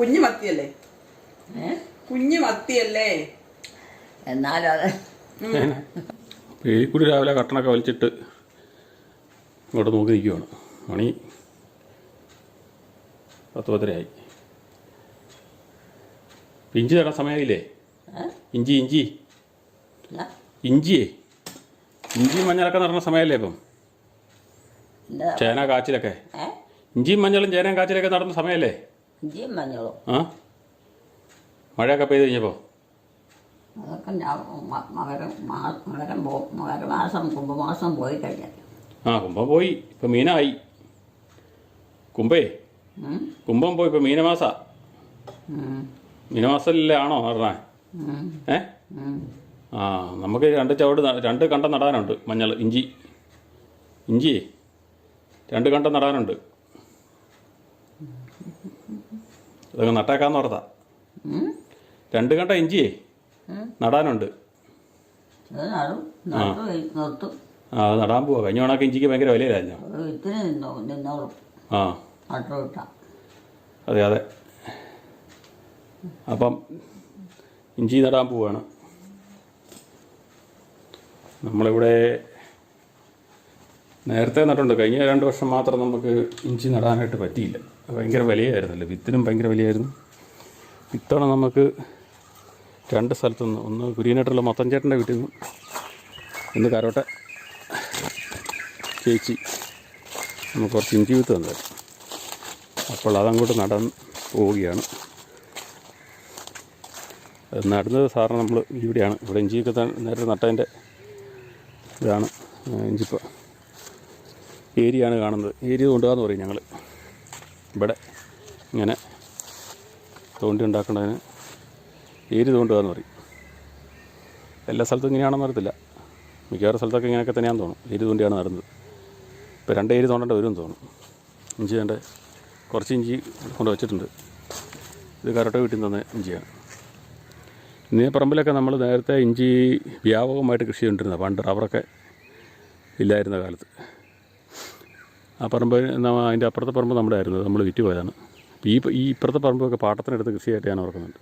കുഞ്ഞു മത്തിയല്ലേ? കുഞ്ഞു മത്തിയല്ലേ? എന്നാലും അത് രാവിലെ കട്ടണൊക്കെ വലിച്ചിട്ട് ഇങ്ങോട്ട് നോക്കി നിൽക്കുവാണ് മണി പത്ത് പത്തരയായി. ഇഞ്ചി തരാൻ സമയമായില്ലേ ഇഞ്ചി ഇഞ്ചി. ഇഞ്ചിയേ? ഇഞ്ചി മഞ്ഞളൊക്കെ നടന്ന സമയമല്ലേ ഇപ്പം? ചേന കാച്ചിലൊക്കെ? ഇഞ്ചിയും മഞ്ഞളും ചേനയും കാച്ചിലൊക്കെ നടന്ന സമയമല്ലേ? ഇഞ്ചിയും മഞ്ഞളും. ആ? മഴയൊക്കെ പെയ്ത് കഴിഞ്ഞപ്പോൾ അതൊക്കെ ഞാൻ മ- മകരം മാ- മകരം പോ മകരമാസം കുംഭമാസം പോയി കഴിഞ്ഞാൽ ആ കുംഭം പോയി. ഇപ്പം മീനായി. കുംഭേ ഉം? കുംഭം പോയി ഇപ്പം മീനമാസ. ഉം. മീനമാസത്തിലേ ആണോ പറഞ്ഞേ? ഉം. ഏ? ഉം. ആ നമുക്ക് രണ്ട് ചവിട് ന- രണ്ട് കണ്ടം നടാനുണ്ട് മഞ്ഞൾ ഇഞ്ചി. ഇഞ്ചി രണ്ട് കണ്ടം നടാനുണ്ട്. അതങ്ങ് നട്ടേക്കാന്ന് ഓർത്താ? രണ്ട് കണ്ട ഇഞ്ചിയേ നടാനുണ്ട്. ആ. അത് നടാൻ പോവാ. കഴിഞ്ഞ ഓണൊക്കെ ഇഞ്ചിക്ക് ഭയങ്കര നിന്നോളും. ആ. അതെ അതെ. അപ്പം ഇഞ്ചി നടാൻ പോവാണ്. നമ്മളിവിടെ നേരത്തെ നട്ടുണ്ട് കഴിഞ്ഞ രണ്ട് വർഷം മാത്രം നമുക്ക് ഇഞ്ചി നടാനായിട്ട് പറ്റിയില്ല. ഭയങ്കര വിലയായിരുന്നല്ലോ? വിത്തിനും ഭയങ്കര വിലയായിരുന്നു. ഇത്തവണ നമുക്ക് രണ്ട് സ്ഥലത്തുനിന്ന് ഒന്ന് കുരിയനായിട്ടുള്ള മത്തഞ്ചേട്ടന്റെ വീട്ടിൽ നിന്നും ഒന്ന് കരോട്ട ചേച്ചി നമുക്ക് കുറച്ച് ഇഞ്ചി വിത്ത് തന്നത്. അപ്പോൾ അതങ്ങോട്ട് നടൻ പോവുകയാണ്. നടുന്നത് സാറിന് നമ്മൾ ഇവിടെയാണ്. ഇവിടെ ഇഞ്ചിയൊക്കെ നേരത്തെ നട്ടതിന്റെ ഇതാണ് ആ, ഏരിയാണ് കാണുന്നത്. ഏരിയ തോണ്ടുകയെന്ന് പറയും ഞങ്ങൾ ഇവിടെ ഇങ്ങനെ തോണ്ടി ഉണ്ടാക്കേണ്ടതിന് ഏരി തോണ്ടുകയെന്ന് പറയും. എല്ലാ സ്ഥലത്തും ഇങ്ങനെയാണെന്ന് അറിയത്തില്ല. മിക്കവാറും സ്ഥലത്തൊക്കെ ഇങ്ങനെയൊക്കെ തന്നെയാണെന്ന് തോന്നും. ഏരി തോണ്ടിയാണ് നടുന്നത്. ഇപ്പോൾ രണ്ട് ഏരി തോണ്ടേണ്ട വരുമെന്ന് തോന്നും. ഇഞ്ചി വേണ്ട. കുറച്ച് ഇഞ്ചി കൊണ്ട് വെച്ചിട്ടുണ്ട്. ഇത് കരട്ട വീട്ടിൽ നിന്ന് ഇഞ്ചിയാണ്. ഇന്നീ പറമ്പിലൊക്കെ നമ്മൾ നേരത്തെ ഇഞ്ചി വ്യാപകമായിട്ട് കൃഷി ചെയ്തുകൊണ്ടിരുന്നത്. പണ്ട് റബ്ബറൊക്കെ ഇല്ലായിരുന്ന കാലത്ത്. ആ പറമ്പ് അതിന്റെ അപ്പുറത്തെ പറമ്പ് നമ്മുടെ ആയിരുന്നു. നമ്മൾ വിറ്റ് പോയതാണ്. ഈ ഈ ഇപ്പുറത്തെ പറമ്പൊക്കെ പാട്ടത്തിനെടുത്ത് കൃഷിയായിട്ട് ഞാൻ ഓർക്കുന്നുണ്ട്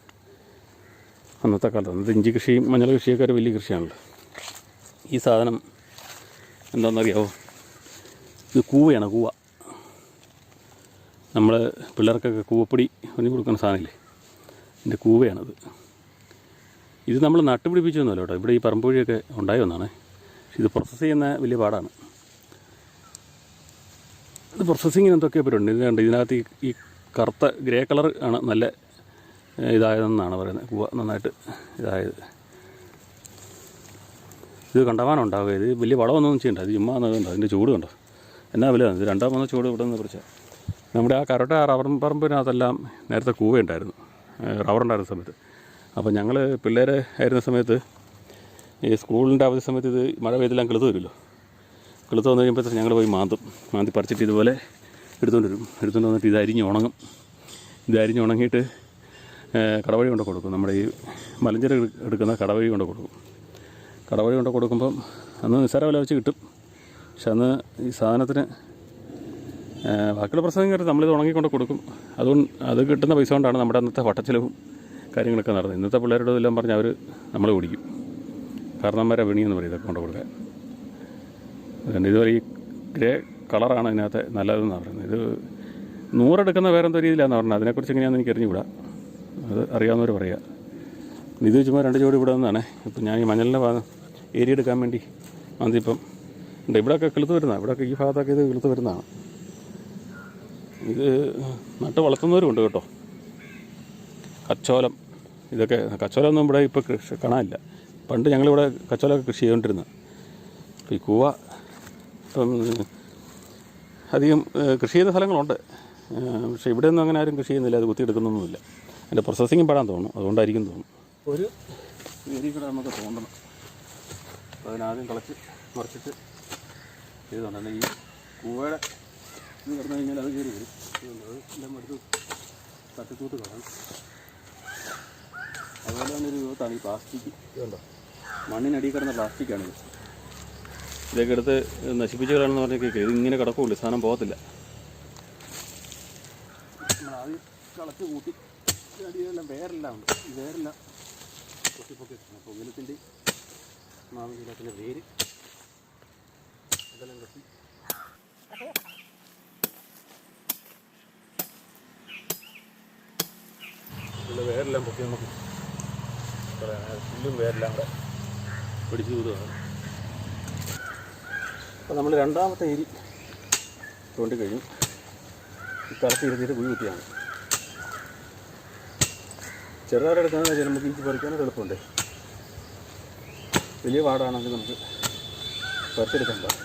അന്നത്തെ കാലത്ത്. അന്നത്തെ ഇഞ്ചി കൃഷിയും മഞ്ഞൾ കൃഷിയൊക്കെ ഒരു വലിയ കൃഷിയാണല്ലോ. ഈ സാധനം എന്താണെന്നറിയാവോ? ഇത് കൂവയാണ് കൂവ. നമ്മൾ പിള്ളേർക്കൊക്കെ കൂവപ്പൊടി പറഞ്ഞു കൊടുക്കുന്ന സാധനമില്ലേ? ഇതിന്റെ കൂവയാണത്. ഇത് നമ്മൾ നട്ടുപിടിപ്പിച്ചൊന്നുമല്ല കേട്ടോ. ഇവിടെ ഈ പറമ്പ് വഴിയൊക്കെ ഉണ്ടായി വന്നാണ്. ഇത് പ്രോസസ്സ് ചെയ്യുന്ന വലിയ പാടാണ്. ഇത് പ്രോസസ്സിങ്ങിന് എന്തൊക്കെ പേരുണ്ട്? ഇത് കണ്ട് ഇതിനകത്ത് ഈ കറുത്ത ഗ്രേ കളർ ആണ് നല്ല ഇതായതെന്നാണ് പറയുന്നത്. പൂവ നന്നായിട്ട് ഇതായത്. ഇത് കണ്ടവാനുണ്ടാവുക ഇത് വലിയ വളമൊന്നും ചെയ്യണ്ട. ഇത് ചുമ്മാ കണ്ടോ അതിന്റെ ചൂട് കണ്ടോ? എന്നാ വില ഇത് രണ്ടാം മൂന്നോ ചൂട് ഇവിടെ നിന്ന് പറിച്ചാൽ നമ്മുടെ ആ കരട്ട റബ്ബർ പറമ്പിനകത്തെല്ലാം നേരത്തെ കൂവയുണ്ടായിരുന്നു. റബ്ബർ ഉണ്ടായിരുന്ന സമയത്ത്. അപ്പോൾ ഞങ്ങൾ പിള്ളേരെ ആയിരുന്ന സമയത്ത് ഈ സ്കൂളിന്റെ അവധി സമയത്ത് ഇത് മഴ പെയ്തെല്ലാം കിളുത്ത് വരുമല്ലോ. കിളുത്ത് വന്നു കഴിയുമ്പോഴത്തേക്ക് ഞങ്ങൾ പോയി മാന്തും. മാന്തി പറിച്ചിട്ട് ഇതുപോലെ എടുത്തുകൊണ്ട് വരും. എടുത്തുകൊണ്ട് വന്നിട്ട് ഇത് അരിഞ്ഞ് ഉണങ്ങും. ഇത് അരിഞ്ഞ് ഉണങ്ങിയിട്ട് കടവഴി കൊണ്ട് കൊടുക്കും. നമ്മുടെ ഈ മലഞ്ചര എടുക്കുന്ന കടവഴി കൊണ്ട് കൊടുക്കും. കടവഴി കൊണ്ട് കൊടുക്കുമ്പം അന്ന് നിസ്സാര വില വെച്ച് കിട്ടും. പക്ഷെ അന്ന് ഈ സാധനത്തിന് ബാക്കിയുള്ള പ്രശ്നം കയറി നമ്മളിത് ഉണങ്ങിക്കൊണ്ട് കൊടുക്കും. അതുകൊണ്ട് അത് കിട്ടുന്ന പൈസ കൊണ്ടാണ് നമ്മുടെ അന്നത്തെ വട്ടച്ചിലവും കാര്യങ്ങളൊക്കെ നടന്നത്. ഇന്നത്തെ പിള്ളേരോട് എല്ലാം പറഞ്ഞ് അവർ നമ്മളെ ഓടിക്കും. കാരണന്മാരെ വിണിയെന്ന് പറയും ഇതൊക്കെ കൊണ്ട് കൊടുക്കാൻ. ഇതുപോലെ ഈ ഗ്രേ കളറാണ് ഇതിനകത്ത് നല്ലതെന്ന് പറയുന്നത്. ഇത് നൂറെടുക്കുന്ന വേറെന്തോ രീതിയിലാണെന്ന് പറഞ്ഞത്. അതിനെക്കുറിച്ച് എങ്ങനെയാണെന്ന് എനിക്ക് അറിഞ്ഞുകൂടാ. അത് അറിയാവുന്നവർ പറയുക ഇത് ചുമ്മാ രണ്ട് ജോഡി ഇവിടെ നിന്നാണ്. ഇപ്പം ഞാൻ ഈ മഞ്ഞളിന്റെ ഭാഗം ഏരിയ എടുക്കാൻ വേണ്ടി അതിപ്പം ഉണ്ട്. ഇവിടെയൊക്കെ കിളുത്ത് വരുന്നതാണ് ഇവിടെയൊക്കെ ഈ ഭാഗത്തൊക്കെ ഇത് കിളുത്ത് വരുന്നതാണ്. ഇത് നട്ട് വളർത്തുന്നവരും ഉണ്ട് കേട്ടോ. കച്ചോലം. ഇതൊക്കെ കച്ചോലമൊന്നും ഇവിടെ ഇപ്പോൾ കൃഷി കാണാനില്ല. പണ്ട് ഞങ്ങളിവിടെ കച്ചോലമൊക്കെ കൃഷി ചെയ്തുകൊണ്ടിരുന്നത്. ഈ കൂവ ഇപ്പം അധികം കൃഷി ചെയ്യുന്ന സ്ഥലങ്ങളുണ്ട്. പക്ഷേ ഇവിടെ ഒന്നും അങ്ങനെ ആരും കൃഷി ചെയ്യുന്നില്ല അത് കുത്തിയെടുക്കുന്നൊന്നുമില്ല. അതിന്റെ പ്രോസസ്സിങ് പെടാൻ തോന്നും അതുകൊണ്ടായിരിക്കും തോന്നും. ഒരു വേരി കൂടെ നമുക്ക് തോന്നണം അപ്പോൾ അതിനാദ്യം കളച്ച് മറിച്ചിട്ട് ചെയ്തുകൊണ്ടാണ് ഈ കൂവയുടെ എന്ന് കിടന്നു കഴിഞ്ഞാൽ അത് കയറി വരും. എന്റെ മടുത്ത് തട്ടിത്തൂത്ത് കാണാം അതുപോലെ തന്നെ ഒരു വിധത്താണ് ഈ പ്ലാസ്റ്റിക് മണ്ണിനടിയിൽ കിടന്ന പ്ലാസ്റ്റിക്കാണിത് ഇതൊക്കെ എടുത്ത് നശിപ്പിച്ച് കളയണമെന്ന് പറഞ്ഞാൽ കേൾക്കുക ഇങ്ങനെ കിടക്കുള്ളൂ സാധനം പോകത്തില്ല. കളച്ച് പൊട്ടി പൊക്കി നമുക്ക് പറയാം. പുല്ലും വേരെല്ലാം കൂടെ പിടിച്ചു തൂതുകയാണ് അപ്പോൾ നമ്മൾ രണ്ടാമത്തെ ഇരി തോണ്ടി കഴിഞ്ഞു. ഈ കളത്തി ഇരുത്തിയിട്ട് കുഴി കുത്തിയാണ് ചെറുതായിട്ട് എടുക്കാന്ന് വെച്ചാൽ നമുക്ക് ഇഞ്ചി പറിക്കാനും എളുപ്പമുണ്ട്. വലിയ പാടാണെങ്കിൽ നമുക്ക് പറിച്ചെടുക്കാൻ പാടില്ല.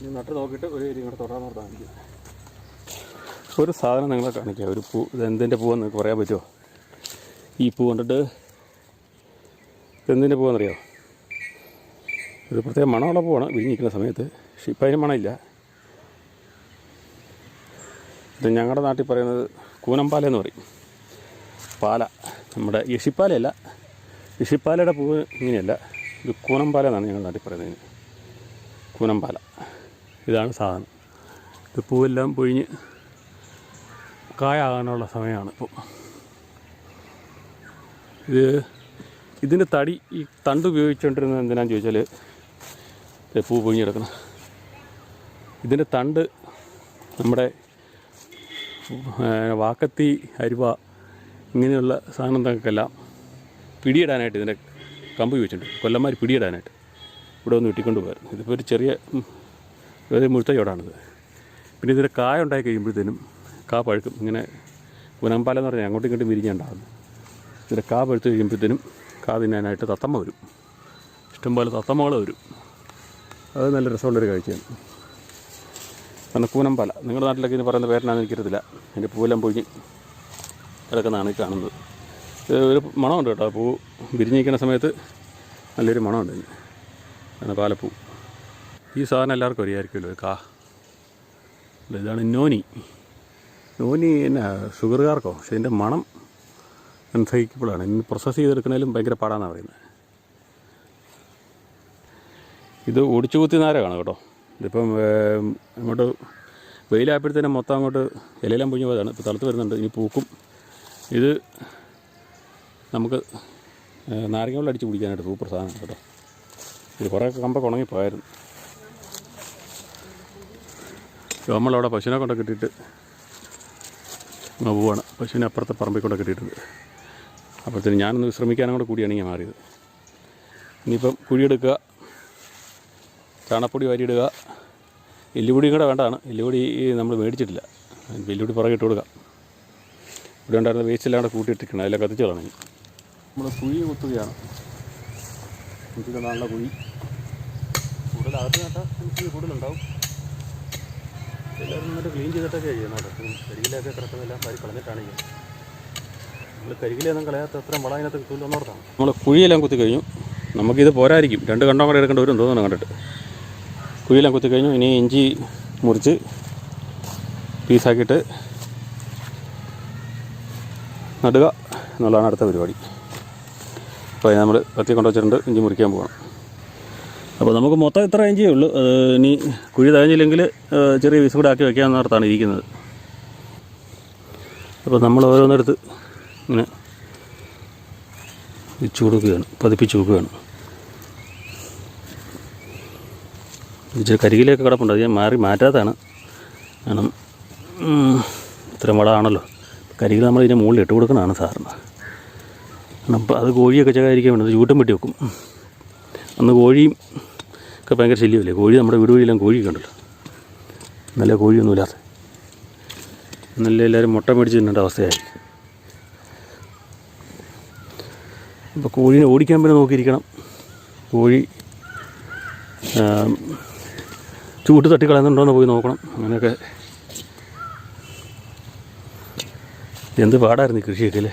ഇനി നട്ട് നോക്കിയിട്ട് ഒരു ഏരിയ കൂടെ തൊടാൻ നോർത്താൽ മതി. ഒരു സാധനം നിങ്ങളെ കാണിക്കാം. ഒരു പൂ ഇത് എന്തിന്റെ പൂവെന്ന് നിങ്ങൾക്ക് പറയാൻ പറ്റുമോ? ഈ പൂ കണ്ടിട്ട് എന്തിന്റെ പൂവെന്നറിയോ? ഒരു പ്രത്യേക മണമുള്ള പൂവാണ്. വിരിഞ്ഞിരിക്കുന്ന സമയത്ത്. പക്ഷെ ഇപ്പം അതിന് മണമില്ല. ഇത് ഞങ്ങളുടെ നാട്ടിൽ പറയുന്നത് കൂനമ്പാല എന്ന് പറയും. പാല. നമ്മുടെ യഷിപ്പാലയല്ല യഷിപ്പാലയുടെ പൂവ് ഇങ്ങനെയല്ല. ഇത് കൂനമ്പാല എന്നാണ് ഞങ്ങളുടെ നാട്ടിൽ പറയുന്നത്. കൂനമ്പാല. ഇതാണ് സാധനം. ഇത് പൂവെല്ലാം പൊഴിഞ്ഞ് കായാകാനുള്ള സമയമാണ് ഇപ്പോൾ ഇത് ഇതിന്റെ തടി ഈ തണ്ട് ഉപയോഗിച്ചുകൊണ്ടിരുന്നത് എന്തിനാന്ന് ചോദിച്ചാൽ പൂ കിടക്കണം. ഇതിന്റെ തണ്ട് നമ്മുടെ വാക്കത്തി അരുവ ഇങ്ങനെയുള്ള സാധനങ്ങൾക്കെല്ലാം പിടിയിടാനായിട്ട് ഇതിന്റെ കമ്പ് ചോദിച്ചിട്ടുണ്ട് കൊല്ലന്മാർ പിടിയിടാനായിട്ട് ഇവിടെ ഒന്ന് വെട്ടിക്കൊണ്ട് പോകാറ് ഇതിപ്പോൾ ഒരു ചെറിയ ഒരു മുഴുത്തയോടാണിത് പിന്നെ ഇതിന്റെ കായ ഉണ്ടായി കഴിയുമ്പോഴത്തേനും കാ പഴുക്കും. ഇങ്ങനെ ഗുണമ്പാലം എന്ന് പറഞ്ഞാൽ അങ്ങോട്ടും ഇങ്ങോട്ടും വിരിഞ്ഞുണ്ടാകുന്നു. ഇതിന്റെ കാ പഴുത്ത് കഴിയുമ്പോഴത്തേനും കാ തിന്നാനായിട്ട് തത്തമ്മ വരും. ഇഷ്ടംപോലെ തത്തമ്മകൾ വരും. അത് നല്ല രസമുള്ളൊരു കാഴ്ചയാണ്. കാരണം കൂനമ്പല നിങ്ങളുടെ നാട്ടിലൊക്കെ ഇത് പറയുന്ന പേരിനാണെന്ന് എനിക്കറിയത്തില്ല. അതിന്റെ പൂവെല്ലാം പൊഴിഞ്ഞ് കിടക്കുന്നതാണ് ഈ കാണുന്നത്. ഒരു മണമുണ്ട് കേട്ടോ. പൂ വിരിഞ്ഞിരിക്കുന്ന സമയത്ത് നല്ലൊരു മണമുണ്ട് ഇതിന് പാലപ്പൂ. ഈ സാധനം എല്ലാവർക്കും അറിയാമായിരിക്കുമല്ലോ. കാ. ഇതാണ് നോനി. നോനി എന്നാ ഷുഗറുകാർക്കോ പക്ഷേ ഇതിന്റെ മണം അൺസഹിക്കബിളാണ് ഇനി പ്രോസസ്സ് ചെയ്തെടുക്കുന്നതിലും ഭയങ്കര പാടാന്നാണ് പറയുന്നത്. ഇത് ഒടിച്ചു കുത്തി നാരകമാണ് കേട്ടോ. ഇതിപ്പം അങ്ങോട്ട് വെയിലായപ്പോഴത്തേനും മൊത്തം അങ്ങോട്ട് ഇലയെല്ലാം പൊഴിഞ്ഞു പോയതാണ്. ഇപ്പോൾ തളുത്ത് വരുന്നുണ്ട്. ഇനി പൂക്കും. ഇത് നമുക്ക് നാരങ്ങ വെള്ളം അടിച്ച് കുടിക്കാനായിട്ട് സൂപ്പർ സാധനം കേട്ടോ. ഇത് കുറേ കമ്പൊക്കെ ഉണങ്ങിപ്പോയായിരുന്നു നമ്മളവിടെ പശുവിനെ കൊണ്ട് കിട്ടിയിട്ട് പോവാണ്. പശുവിനെ അപ്പുറത്തെ പറമ്പിൽ കൊണ്ട് കിട്ടിയിട്ടുണ്ട്. അപ്പോഴത്തേന് ഞാനൊന്ന് വിശ്രമിക്കാനും കൂടെ കൂടിയാണ് ഞാൻ മാറിയത്. ഇനിയിപ്പം കുഴിയെടുക്കുക. ചാണപ്പൊടി വാരിയിടുക. എല്ലുപൊടിയും കൂടെ വേണ്ടതാണ് എല്ലുപൊടി നമ്മൾ മേടിച്ചിട്ടില്ല. എല്ലുപൊടി പുറകെ ഇട്ട് കൊടുക്കാം. ഇവിടെ ഉണ്ടായിരുന്ന വേസ്റ്റ് എല്ലാം കൂടെ കൂട്ടിയിട്ടിരിക്കണം. അതിലെ കത്തിച്ച് കളഞ്ഞു. നമ്മൾ കുഴി കുത്തുകയാണ്. നമുക്ക് നല്ല കുഴി. കൂടുതൽ അകത്ത് നട്ടാൽ നമുക്ക് കൂടുതലുണ്ടാവും. എല്ലാവരും നന്നായിട്ട് ക്ലീൻ ചെയ്തിട്ടൊക്കെ ചെയ്യുന്നത് കേട്ടോ. കരികിലൊക്കെ കിടക്കുന്നതെല്ലാം വാരി കളഞ്ഞിട്ടാണ് ചെയ്യുന്നത്. നമ്മൾ കരികിലൊന്നും കളയാത്ത അത്രയും വളം അതിനകത്ത് കിട്ടുമെന്നോർത്താണ് നമ്മൾ കുഴിയെല്ലാം കുത്തി കഴിഞ്ഞു. നമുക്കിത് പോരായിരിക്കും. രണ്ട് കണ്ടോ കൂടെ എടുക്കേണ്ടി വരും തോന്നുന്നു കണ്ടിട്ട്. കുഴിയെല്ലാം കുത്തി കഴിഞ്ഞു. ഇനി ഇഞ്ചി മുറിച്ച് പീസാക്കിയിട്ട് നടുക എന്നുള്ളതാണ് അടുത്ത പരിപാടി. അപ്പോൾ നമ്മൾ കത്തി കൊണ്ട് വെച്ചിട്ടുണ്ട്. ഇഞ്ചി മുറിക്കാൻ പോകണം അപ്പോൾ നമുക്ക് മൊത്തം ഇത്ര ഇഞ്ചിയേ ഉള്ളൂ. ഇനി കുഴി തകഞ്ഞില്ലെങ്കിൽ ചെറിയ പീസ് കൂടെ ആക്കി വെക്കാമെന്ന് അർത്ഥമാണ് ഇരിക്കുന്നത്. അപ്പോൾ നമ്മൾ ഓരോന്നെടുത്ത് ഇങ്ങനെ വെച്ച് കൊടുക്കുകയാണ്. പതിപ്പിച്ച് കൊടുക്കുകയാണ് ഇച്ചിരി കരികിലേക്ക് കിടപ്പുണ്ട്. അത് ഞാൻ മാറി മാറ്റാത്തതാണ്. കാരണം ഇത്രയും വളമാണല്ലോ. കരികിൽ നമ്മൾ ഇതിന്റെ മുകളിൽ ഇട്ട് കൊടുക്കുന്നതാണ് സാറിന് അപ്പോൾ അത് കോഴിയൊക്കെ ചകാതിരിക്കാൻ വേണ്ടി ചൂട്ടും വെട്ടി വെക്കും. അന്ന് കോഴിയും ഒക്കെ ഭയങ്കര ശല്യമല്ലേ? കോഴി നമ്മുടെ വീട് വഴിയെല്ലാം കോഴിയൊക്കെ ഉണ്ടല്ലോ. നല്ല കോഴിയൊന്നുമില്ലാത്ത. നല്ല എല്ലാവരും മുട്ട മേടിച്ച് തിന്നേണ്ട അവസ്ഥയായി. അപ്പോൾ കോഴീനെ ഓടിക്കാൻ പിന്നെ നോക്കിയിരിക്കണം. കോഴി ആം, ചൂട്ട് തട്ടിക്കളയുന്നുണ്ടോ എന്ന് പോയി നോക്കണം. അങ്ങനെയൊക്കെ. എന്ത് പാടായിരുന്നു ഈ കൃഷിയൊക്കെ അല്ലേ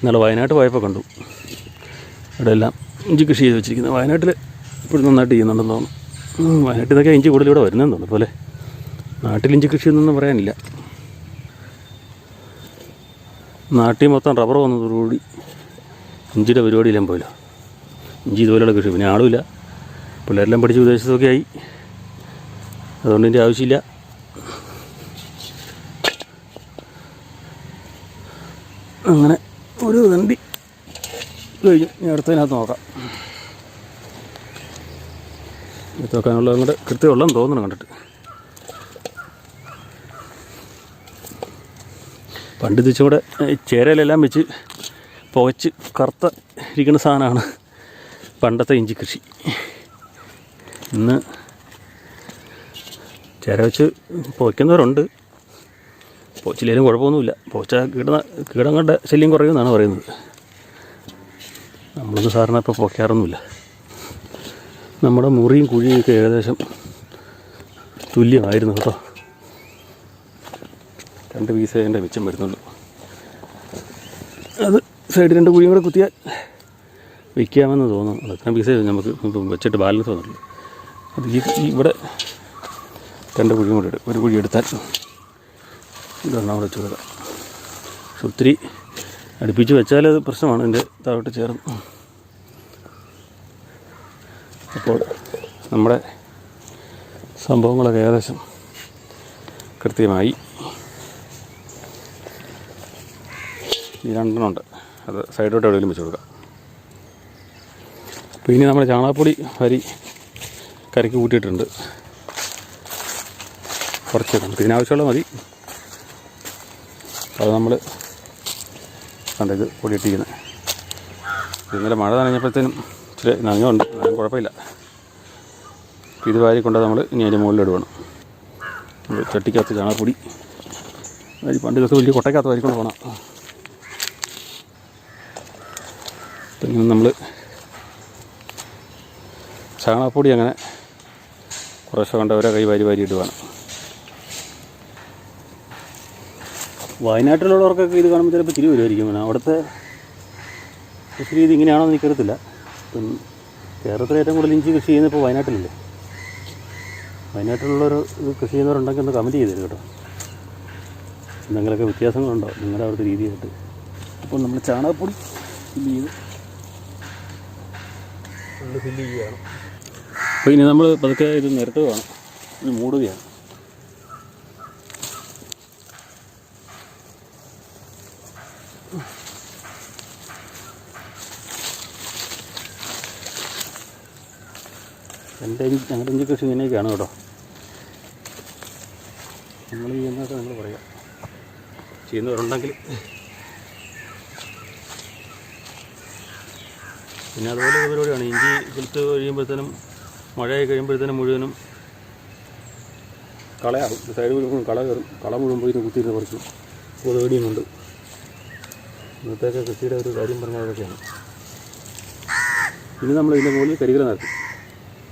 ഇന്നലെ വയനാട്ട് പോയപ്പോൾ കണ്ടു. ഇവിടെ എല്ലാം ഇഞ്ചി കൃഷി ചെയ്ത് വെച്ചിരിക്കുന്നത്. വയനാട്ടിൽ ഇപ്പോഴും നന്നായിട്ട് ചെയ്യുന്നുണ്ടെന്ന് തോന്നുന്നു. വയനാട്ടിൽ നിന്നൊക്കെ ഇഞ്ചി കൂടുതൽ ഇവിടെ വരുന്നതെന്ന് തോന്നുന്നു. പോലെ നാട്ടിൽ ഇഞ്ചി കൃഷി ഒന്നും പറയാനില്ല. നാട്ടിൽ മൊത്തം റബ്ബർ വന്നതോടുകൂടി ഇഞ്ചിയുടെ പരിപാടിയിലും പോയില്ല. ഇഞ്ചി ഇതുപോലെയുള്ള കൃഷി. പിന്നെ ആളുമില്ല പിള്ളേരെല്ലാം പഠിച്ച് വിദേശത്തൊക്കെ ആയി. അതുകൊണ്ട് ഇതിന്റെ ആവശ്യമില്ല. അങ്ങനെ ഒരു വണ്ടി കഴിഞ്ഞു. ഇനി അടുത്തതിനകത്ത് നോക്കാം. എടുത്ത് നോക്കാനുള്ള അങ്ങോട്ട് കൃത്യമുള്ളതെന്ന് തോന്നുന്നു കണ്ടിട്ട്. പണ്ട് ഇതിച്ചൂടെ ചേരയിലെല്ലാം വെച്ച് പുകച്ച് കറുത്ത ഇരിക്കുന്ന സാധനമാണ് പണ്ടത്തെ ഇഞ്ചി കൃഷി ഇന്ന് ചേര വെച്ച് പോയ്ക്കുന്നവരുണ്ട്. പോച്ചില്ലേലും കുഴപ്പമൊന്നുമില്ല. പോച്ച കീട കീടങ്ങളുടെ ശല്യം കുറയുമെന്നാണ് പറയുന്നത്. നമ്മളൊന്നും സാറിന് ഇപ്പോൾ പോക്കാറൊന്നുമില്ല. നമ്മുടെ മുറിയും കുഴിയൊക്കെ ഏകദേശം തുല്യമായിരുന്നു കേട്ടോ. രണ്ട് പീസ് അതിന്റെ മിച്ചം വരുന്നുള്ളൂ അത് സൈഡ് രണ്ട് കുഴിയും കൂടെ കുത്തിയാൽ വിൽക്കാമെന്ന് തോന്നുന്നു. അത് അത്രയും പീസേ നമുക്ക് വെച്ചിട്ട് ബാലൻസ് വന്നിട്ടുള്ളൂ അത് ഈ ഇവിടെ രണ്ട് കുഴിയും കൂടി ഇടും ഒരു കുഴി എടുത്താൽ ഇതൊരെണ്ണം കൂടെ വെച്ച് പക്ഷെ ഒത്തിരി അടുപ്പിച്ച് വെച്ചാൽ അത് പ്രശ്നമാണ് എന്റെ താഴോട്ട് ചേർന്ന്. അപ്പോൾ നമ്മുടെ സംഭവങ്ങളൊക്കെ ഏകദേശം കൃത്യമായി. ഈ രണ്ടെണ്ണമുണ്ട് അത് സൈഡോട്ട് എവിടെയെങ്കിലും വെച്ച് കൊടുക്കാം. അപ്പോൾ ഇനി നമ്മൾ ചാണകപ്പൊടി വരി കരയ്ക്ക് കൂട്ടിയിട്ടുണ്ട്. കുറച്ച് നമുക്ക് ഇതിനാവശ്യമുള്ള മതി. അത് നമ്മൾ കണ്ട ഇത് പൊടിയിട്ടിരിക്കുന്നത് ഇന്നലെ മഴ നനഞ്ഞപ്പോഴത്തേനും ഇച്ചിരി നനഞ്ഞുണ്ട് നനഞ്ഞ കുഴപ്പമില്ല. ഇത് വാരി കൊണ്ട് നമ്മൾ ഇനി അതിന്റെ മുകളിലിടുവാണ് നമ്മൾ ചട്ടിക്കകത്ത് ചാണകപ്പൊടി അരി പണ്ട് ദിവസം വലിയ കൊട്ടയ്ക്കകത്ത് വാരിക്കൊണ്ട് പോകണം പിന്നെ നമ്മൾ ചാണകപ്പൊടി അങ്ങനെ കുറേശ്ശെ കണ്ടവരെ കൈ വാരി വാരി ഇടുവാണ്. വയനാട്ടിലുള്ളവർക്കൊക്കെ ഇത് കാണുമ്പോൾ ചിലപ്പോൾ തിരി വരുമായിരിക്കും വേണം. അവിടുത്തെ കൃഷി രീതി ഇങ്ങനെയാണോ എന്ന് എനിക്കറിയത്തില്ല. ഇപ്പം കേരളത്തിൽ ഏറ്റവും കൂടുതൽ ഇഞ്ചി കൃഷി ചെയ്യുന്നത് ഇപ്പോൾ വയനാട്ടിലല്ലേ? വയനാട്ടിലുള്ളൊരു ഇത് കൃഷി ചെയ്യുന്നവരുണ്ടെങ്കിൽ ഒന്ന് കമന്റ് ചെയ്തു തരും കേട്ടോ. എന്തെങ്കിലുമൊക്കെ വ്യത്യാസങ്ങളുണ്ടോ നിങ്ങളുടെ അവിടുത്തെ രീതിയായിട്ട്? അപ്പോൾ നമ്മൾ ചാണകപ്പൊടി ഫില്ല് ചെയ്ത് ഫുള്ള് ഫില്ല് ചെയ്യുകയാണ്. അപ്പോൾ ഇനി നമ്മൾ പതുക്കെ ഇത് നിരത്തുകയാണ്. ഇത് മൂടുകയാണ്. ഞങ്ങളുടെ ഇഞ്ചി കൃഷി ഇങ്ങനെയൊക്കെയാണ് കേട്ടോ. നമ്മൾ ചെയ്യുന്നതൊക്കെ നമ്മൾ പറയാം? ചെയ്യുന്നവരുണ്ടെങ്കിൽ പിന്നെ അതുപോലെ പരിപാടിയാണ് ഇഞ്ചി കിളുത്ത് കഴിയുമ്പോഴത്തേനും മഴയായി കഴിയുമ്പോഴത്തേനും മുഴുവനും കളയാകും സൈഡ് കള കയറും. കള മുഴുവൻ പോയി കുത്തിയിരുന്ന് പറിക്കും. കൊതുകടിയും ഇന്നത്തേക്ക് കൃഷിയുടെ ഒരു കാര്യം പറഞ്ഞതൊക്കെയാണ് ഇനി നമ്മൾ ഇതിന്റെ മുകളിൽ കരികില നിരത്തി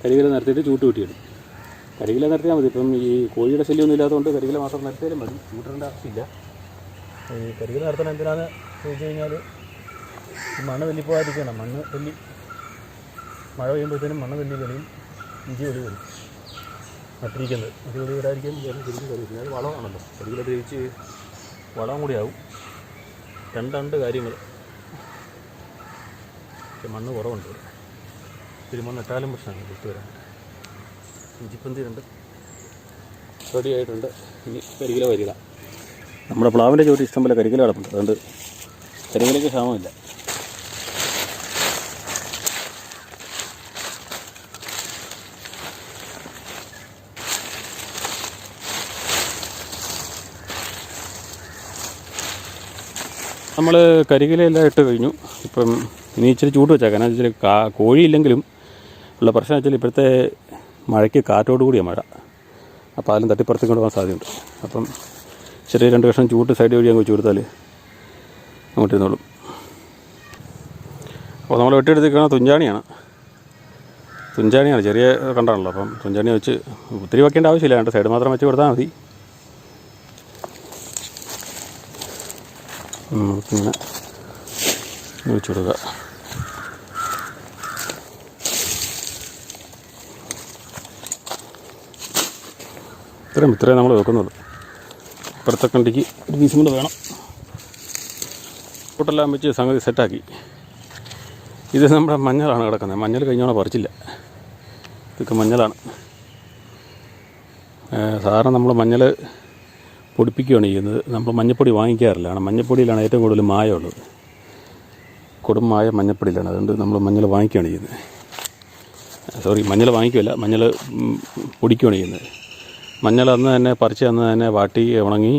കരികില നിരത്തിയിട്ട് ചൂട്ട് വെട്ടിയിടും കരികില നിരത്തിയാൽ മതി. ഇപ്പം ഈ കോഴിയുടെ ശല്യമൊന്നും ഇല്ലാത്തതുകൊണ്ട് കരികില മാത്രം നിരത്തിയാലും മതി. ചൂട്ടിടേണ്ട ആവശ്യമില്ല. ഈ കരികില നിരത്തണം എന്തിനാന്ന് ചോദിച്ചു കഴിഞ്ഞാൽ മണ്ണ് തെല്ലിപ്പോകാതിരിക്കണം മണ്ണ് തെല്ലി മഴ പെയ്യുമ്പോഴത്തേനും മണ്ണ് തെല്ലി കളിയും ഇഞ്ചി വലിയ വരും നട്ടിരിക്കുന്നത്. അത് വലിയ വരാതിരിക്കാൻ കരിക്ക് കഴിയില്ല അത് വളമാണല്ലോ. കരികില തേച്ച് വളം കൂടിയാവും രണ്ട് കാര്യങ്ങൾ പക്ഷെ മണ്ണ് കുറവുണ്ട് ഇവിടെ. ഇട്ടാലും പ്രശ്നമാണ് വിട്ടു വരാൻ ഇഞ്ചിപ്പന്തി രണ്ട്. റെഡി ആയിട്ടുണ്ട് ഇനി കരികില വരിക. നമ്മുടെ പ്ലാവിന്റെ ചോട്ടി ഇഷ്ടം പോലെ കരികില കിടപ്പുണ്ട്. അതുകൊണ്ട് കരികിലേക്ക് ക്ഷാമമില്ല. നമ്മൾ കരികിലെല്ലാം ഇട്ട് കഴിഞ്ഞു. ഇപ്പം ഇനി ഇച്ചിരി ചൂട് വെച്ചാൽ കാരണം ഇച്ചിരി കാ കോഴിയില്ലെങ്കിലും ഉള്ള പ്രശ്നം വെച്ചാൽ ഇപ്പോഴത്തെ മഴയ്ക്ക് കാറ്റോട് കൂടിയ മഴ. അപ്പോൾ അതിലും തട്ടിപ്പുറത്തേക്ക് കൊണ്ടുപോകാൻ സാധ്യതയുണ്ട്. അപ്പം ചെറിയ രണ്ട് കഷ്ണം ചൂട്ട് സൈഡ് വഴി അങ്ങ് വെച്ച് കൊടുത്താൽ അങ്ങോട്ട് ഇരുന്നോളും. അപ്പോൾ നമ്മൾ വെട്ടിയെടുത്തിരിക്കുന്നത് തുഞ്ചാണിയാണ്. തുഞ്ചാണിയാണ് ചെറിയ കണ്ടാണല്ലോ. അപ്പം തുഞ്ചാണി വെച്ച് ഒത്തിരി വെക്കേണ്ട ആവശ്യമില്ല. രണ്ട് സൈഡ് മാത്രം വെച്ച് കൊടുത്താൽ മതി. നമുക്കിങ്ങനെ വെച്ച് കൊടുക്കുക. ഇത്രയും ഇത്രയും നമ്മൾ വെക്കുന്നുള്ളൂ ഇപ്പുറത്തെ കണ്ടിക്ക് ഒരു പീസും കൂടെ വേണം. കൂട്ടെല്ലാം വെച്ച് സംഗതി സെറ്റാക്കി ഇത് നമ്മുടെ മഞ്ഞളാണ് കിടക്കുന്നത്. മഞ്ഞൾ കഴിഞ്ഞോണം പറിച്ചില്ല. ഇതൊക്കെ മഞ്ഞളാണ്. സാധാരണ നമ്മൾ മഞ്ഞൾ പൊടിപ്പിക്കുകയാണ് ചെയ്യുന്നത്. നമ്മൾ മഞ്ഞപ്പൊടി വാങ്ങിക്കാറില്ല. കാരണം മഞ്ഞപ്പൊടിയിലാണ് ഏറ്റവും കൂടുതൽ മായമുള്ളത്. കൊടും മായ മഞ്ഞപ്പൊടിയിലാണ്. അതുകൊണ്ട് നമ്മൾ മഞ്ഞൾ വാങ്ങിക്കുകയാണ് ചെയ്യുന്നത്. സോറി മഞ്ഞൾ വാങ്ങിക്കുകയല്ല. മഞ്ഞൾ പൊടിക്കുകയാണ് ചെയ്യുന്നത്. മഞ്ഞൾ അന്ന് തന്നെ പറിച്ച് അന്ന് തന്നെ വാട്ടി ഉണങ്ങി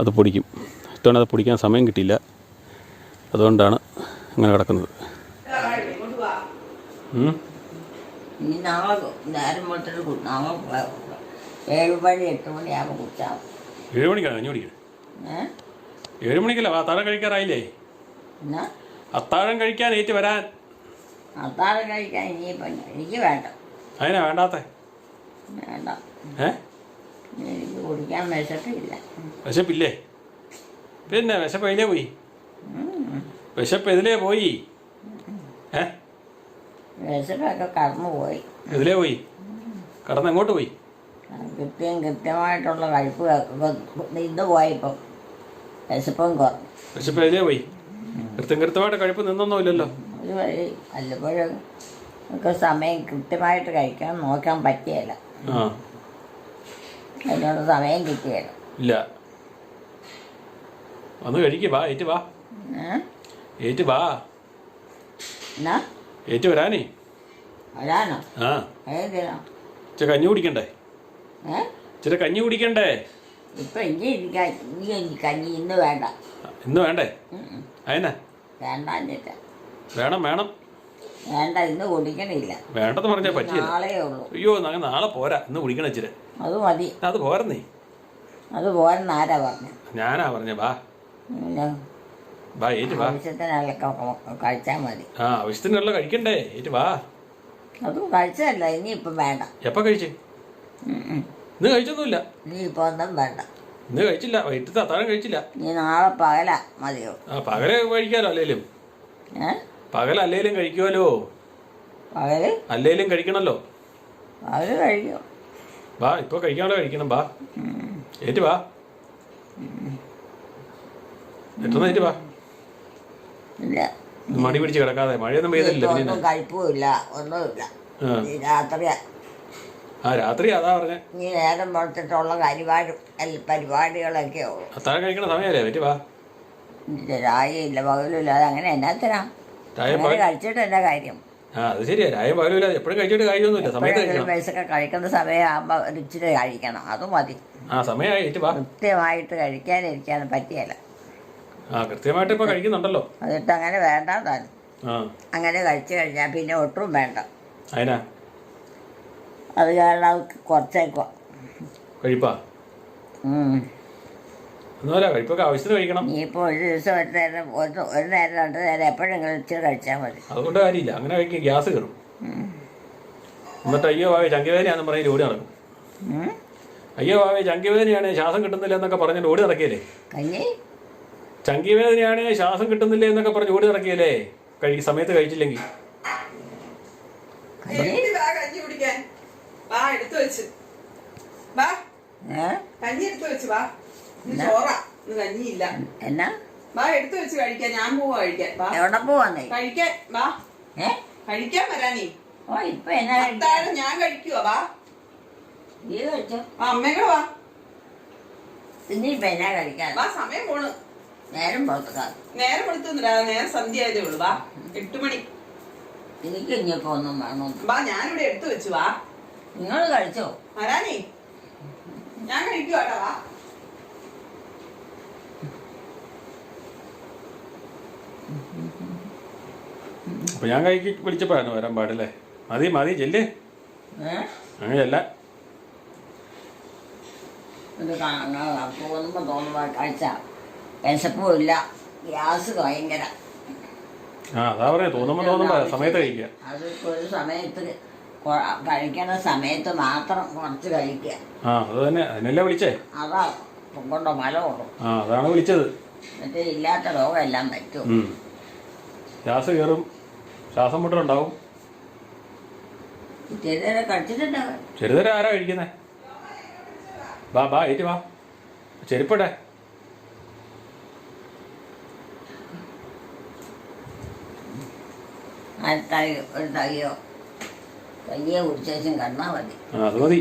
അത് പൊടിക്കും. ഇത്തവണ അത് പൊടിക്കാൻ സമയം കിട്ടിയില്ല. അതുകൊണ്ടാണ് അങ്ങനെ കിടക്കുന്നത്. ഇനി നാളെ നേരം മുതൽ നാളെ ഏഴ് മണി എട്ട് മണിയാകുമ്പോൾ കുടിച്ചാൽ ഏഴ് മണിക്കാണ് കഞ്ഞി കുടിക്കുന്നത് ഏഴ് മണിക്കല്ല അത്താഴം കഴിക്കാറായില്ലേ? എന്നാ? അത്താഴം കഴിക്കാൻ ഏറ്റ് വരാൻ. അത്താഴം കഴിക്കാൻ ഇനിയിപ്പം എനിക്ക് വേണ്ട. അതിനാ വേണ്ടാത്ത? വേണ്ട. ഏ? എനിക്ക് കുടിക്കാൻ വിശപ്പില്ല. വിശപ്പില്ലേ? പിന്നെ വിശപ്പ് അതിലേ പോയി? വിശപ്പ് ഇതിലേ പോയി? ഏ? വിശപ്പൊക്കെ കടന്നു പോയി. ഇതിലേ പോയി? കടന്ന് എങ്ങോട്ട് പോയി? കൃത്യം കൃത്യമായിട്ടുള്ള കഴിപ്പ് നിന്ന് പോയപ്പം വിശപ്പും കുറഞ്ഞു വിശപ്പ് ഇതിലേ പോയി? കൃത്യം കൃത്യമായിട്ട് കഴിപ്പ് നിന്നൊന്നുമില്ലല്ലോ ഒരു വഴി വല്ലപ്പോഴും ഒക്കെ സമയം കൃത്യമായിട്ട് കഴിക്കാൻ നോക്കാൻ പറ്റിയല്ല ആ. അതിനോട് സമയം കിട്ടിയാലും ഇല്ല. വന്ന് കഴിക്കുക വാ ഏറ്റു വാ. ഏറ്റു വാ. ഏറ്റ് വരാനേ. വരാനോ? ആ. ഇച്ചിരി കഞ്ഞി കുടിക്കണ്ടേ? ഇച്ചിരി കഞ്ഞി കുടിക്കണ്ടേ? ഇപ്പൊ ഇനി കഞ്ഞി ഇന്ന് വേണ്ട. ഇന്ന് വേണ്ടേ. അതിനാ വേണ്ട വേണം വേണം. വേണ്ട ഇന്ന് കുടിക്കണില്ല. വേണ്ടെന്ന് പറഞ്ഞാൽ പറ്റില്ല. നാളെ ഉള്ളൂ. അയ്യോ അങ്ങനെ നാളെ പോരാ. ഇന്ന് കുടിക്കണം ഇച്ചിരി. അത് മതി. അത് പോരുന്നേ. അത് പോരെന്ന് ആരാ പറഞ്ഞു? ഞാനാ പറഞ്ഞ ബാ പിന്നെ വാ ഏറ്റ് വാ. ആവശ്യത്തിനൊക്കെ കഴിച്ചാൽ മതി. ആ ആവശ്യത്തിനുള്ള കഴിക്കണ്ടേ? ഏറ്റ് വാ. അതും കഴിച്ചതല്ല ഇനിയിപ്പം വേണ്ട. എപ്പോൾ കഴിച്ച്? ഉം ഉം. ഇന്ന് കഴിച്ചൊന്നുമില്ല. ഇനിയിപ്പോൾ ഒന്നും വേണ്ട. ഇന്ന് കഴിച്ചില്ല. വൈകിട്ടത്തെ അത്താഴം കഴിച്ചില്ല. ഇനി നാളെ പകല മതിയോ? ആ പകൽ കഴിക്കാലോ അല്ലേലും. ഏ? പകൽ അല്ലേലും കഴിക്കുമല്ലോ പകൽ? അല്ലേലും കഴിക്കണല്ലോ. പകൽ കഴിക്കും. വാ ഇപ്പൊ കഴിക്കാനുള്ള കഴിക്കണം വാ. ഏറ്റു വാ. എട്ടുന്ന ഏറ്റ് വാ. ഇല്ല. മടി പിടിച്ച് കിടക്കാതെ മഴയൊന്നും പെയ്തില്ല ഇപ്പൊ പിന്നെ. കഴിപ്പുമില്ല ഒന്നുമില്ല. ആ. രാത്രി ആ രാത്രി അതാ പറഞ്ഞേ. നീ നേരം പുറത്തിട്ടുള്ള പരിപാടി പരിപാടികളൊക്കെ ഉള്ളു. അത്താഴം കഴിക്കണ സമയമല്ലേ പറ്റി വാ. രായില്ല പകലുമില്ല അത് അങ്ങനെ എന്നാത്തിനാ അങ്ങനെ കഴിച്ചിട്ട് എന്താ കാര്യം. ആ അത് ശരിയാ. എപ്പോഴും കഴിച്ചിട്ട് കാര്യമൊന്നുമില്ല. സമയത്ത് കഴിക്കണം. പൈസയൊക്കെ കഴിക്കുന്ന സമയമാകുമ്പോൾ ഒരു ഇച്ചിരി കഴിക്കണം. അത് മതി. ആ സമയമായി. ഏറ്റ് വാ. കൃത്യമായിട്ട് കഴിക്കാനിരിക്കാനും പറ്റിയല്ല. ആ കൃത്യമായിട്ട് ഇപ്പൊ കഴിക്കുന്നുണ്ടല്ലോ. എന്നിട്ട് അങ്ങനെ വേണ്ട താനും ആ. അങ്ങനെ കഴിച്ചു കഴിഞ്ഞാൽ പിന്നെ ഒട്ടും വേണ്ട. അതിനാ അത് കാരണം അത് കുറച്ചേക്കോ കഴിപ്പാ? ഒന്നുമല്ല കഴിപ്പൊക്കെ ആവശ്യത്തിന് കഴിക്കണം. ഇനിയിപ്പോൾ ഒരു ദിവസം ഒരു നേരം ഒരു ഒരു നേരം രണ്ട് നേരം എപ്പോഴെങ്കിലും ഇച്ചിരി കഴിച്ചാൽ മതി. അതുകൊണ്ട് കാര്യമില്ല. അങ്ങനെ കഴിക്കും ഗ്യാസ് കയറും. എന്നിട്ട് അയ്യോ വാവേ ചങ്കിവേദനയാണെന്ന് പറഞ്ഞ് ഓടി നടക്കും. ഉം. അയ്യോ വാവേ ചങ്കിവേദനയാണ് ശ്വാസം കിട്ടുന്നില്ല എന്നൊക്കെ പറഞ്ഞിട്ട് ഓടി നടക്കിയല്ലേ കഞ്ഞി? ചങ്കിവേദനയാണ് ശ്വാസം കിട്ടുന്നില്ല എന്നൊക്കെ പറഞ്ഞ് ഓടി നടക്കിയല്ലേ കഴി സമയത്ത് കഴിച്ചില്ലെങ്കിൽ. കഞ്ഞി? എഴുതി വാ കഞ്ഞി കുടിക്കാൻ. വാ എടുത്തു വെച്ച്. വാ. ഏ? കഞ്ഞി എടുത്തു വെച്ച് വാ. ചോറാ കഞ്ഞിയില്ല. എന്നാ? വാ എടുത്തു വെച്ച് കഴിക്കാൻ ഞാൻ പോവാ കഴിക്കാൻ. വാ. എവിടെ പോവാന്നേ കഴിക്കാൻ വാ. ഏ? കഴിക്കാൻ വരാനേ ഓ ഇപ്പൊ എന്നാ അത്താഴം ഞാൻ കഴിക്കുവാ വാ. നീ കഴിച്ചോ? ആ അമ്മയുടെ വാ. ഇനിയിപ്പൊ എന്നാ കഴിക്കാൻ? വാ സമയം പോണ്. നേരം പുറത്തുക്കാർ നേരം കൊടുത്തുന്നില്ല നേരം സന്ധ്യ ആയതേ ഉള്ളൂ വാ. എട്ട് മണി. എനിക്ക് ഇനിയിപ്പോ ഒന്നും വേണം വാ ഞാനിവിടെ എടുത്തു വെച്ചു വാ. നിങ്ങൾ കഴിച്ചോ? വരാനേ ഞാൻ കഴിക്കുവാട്ടോ വാ. അപ്പൊ ഞാൻ കൈക്ക് വിളിച്ചപ്പോഴാണ് വരാൻ പാടില്ലേ? മതി മതി ചെല്ലേ. അങ്ങനെയല്ല. ഇത് തോന്നുമ്പോ തോന്നുമ്പോ കഴിച്ച. വിശപ്പും ഇല്ല. ഗ്യാസ് ഭയങ്കര. ആ അതാ പറയാ തോന്നുമ്പോ തോന്നുമ്പോ സമയത്ത് കഴിക്കുക. അതിപ്പോ ഒരു സമയത്ത് കൊ- സമയത്ത് മാത്രം കുറച്ച് കഴിക്കുക. ആ അത് തന്നെ അതിനല്ലേ വിളിച്ചേ? അതാ കൊണ്ടോ മലമുള്ളൂ ആ അതാണ് വിളിച്ചത്. എന്നിട്ട് ഇല്ലാത്ത രോഗം എല്ലാം പറ്റും. ഉം. ഗ്യാസ് കയറും. ശ്വാസം മുട്ടലുണ്ടാവും. ചെറുതര ആരാ കഴിക്കുന്നേ? ബാ ബാ ഏറ്റ് വാ. ചെരുപ്പട്ടെ ആ ഒരു വലിയ കുടിച്ചേച്ചും കണ്ടാൽ മതി. ആ അത് മതി.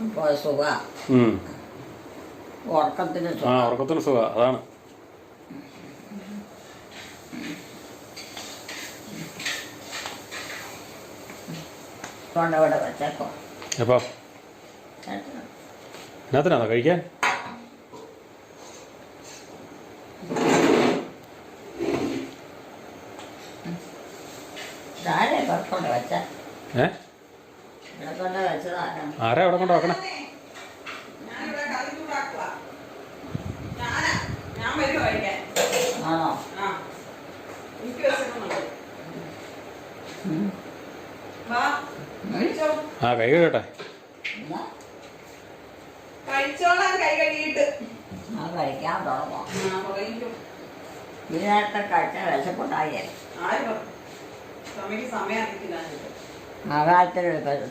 ഇപ്പോൾ സുഖ. ഉം. ഉറക്കത്തിന് ഉറക്കത്തിന് സുഖ അതാണ്. കൊണ്ട് ഇവിടെ വെച്ചേക്കോ എപ്പോൾ എന്നാത്തിനാണോ കഴിക്കാൻ ആരാ അവിടെ കൊണ്ട് വെക്കണേ ഞാനിവിടെ കറി ചൂടാക്കുവാ. ഞാനാ ഞാൻ വരുവാ കഴിക്കാൻ ആണോ ആ എനിക്ക് വിശക്കുന്നുണ്ട് ഉം. വാ കഴിച്ചോ ആ കൈ കഴുകട്ടെ എന്നാ കഴിച്ചോളാം കൈ കഴുകിയിട്ട്. ആ കഴിക്കാൻ തുടങ്ങും കഴിച്ച വിശപ്പുണ്ടായേ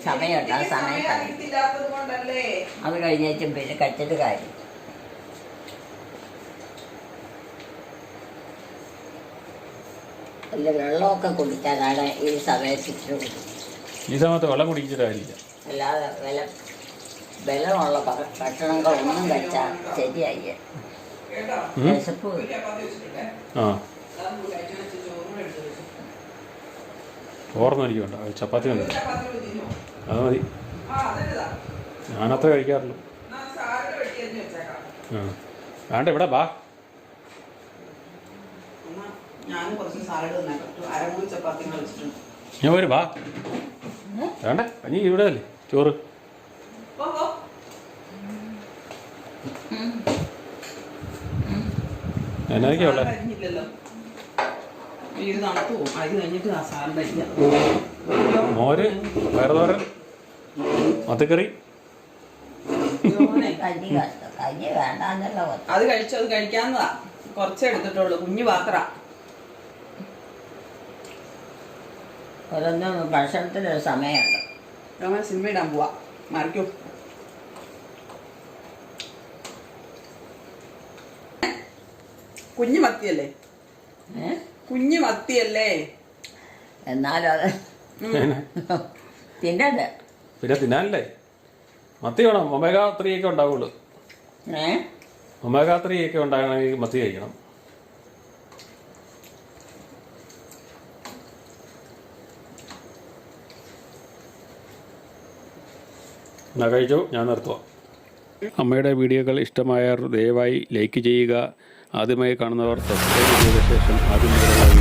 സമയമുണ്ട് സമയത്ത് അത് കഴിഞ്ഞേച്ചും പിന്നെ കഴിച്ചിട്ട് കാര്യം. അല്ല വെള്ളമൊക്കെ കുടിക്കാനാണ് ഈ സമയത്ത് ഈ സമയത്ത് വെള്ളം കുടിച്ചിട്ട് കാര്യമില്ല. അല്ലാതെ വില ബലമുള്ള ഭക്ഷണങ്ങളൊന്നും കഴിച്ചാൽ ശരിയായി? വിശപ്പ് ഒരു ചപ്പാത്തി വേണ്ട അത് മതി. ഞാനത്ര കഴിക്കാറുള്ളൂ വേണ്ട ഇവിടെ ബാ ഞാൻ ഒരു ബാ വേണ്ട നീ ഇവിടെ അല്ലേ? ചോറ്. എന്നായിരിക്കും അരിഞ്ഞാൽ മോര് പയറുതോരൻ മത്തക്കറി? അത് കഴിച്ചു അത് കഴിക്കാന്നതാ കുറച്ചേ എടുത്തിട്ടുള്ളൂ. കുഞ്ഞു പാത്ര. ഓരോന്നും ഭക്ഷണത്തിനൊരു സമയമുണ്ട്. നമ്മൾ സിനിമ ഇടാൻ പോവാ മാറിക്കോ കുഞ്ഞു മത്തിയല്ലേ കുഞ്ഞു മത്തിയല്ലേ എന്നാലും അത് തിന്നണ്ടേ പിന്നെ തിന്നാനല്ലേ മത്തി വേണം ഒമേഗ ത്രീ ഒക്കെ ഉണ്ടാവുള്ളൂ. ഏ ഒമേഗ ത്രീ ഒക്കെ ഉണ്ടാകണമെങ്കിൽ മത്തി കഴിക്കണം. എന്നാ കഴിച്ചു? ഞാൻ നിർത്തുക അമ്മയുടെ വീഡിയോകൾ ഇഷ്ടമായവർ ദയവായി ലൈക്ക് ചെയ്യുക. ആദ്യമായി കാണുന്നവർ സബ്സ്ക്രൈബ് ചെയ്ത ശേഷം ആദ്യം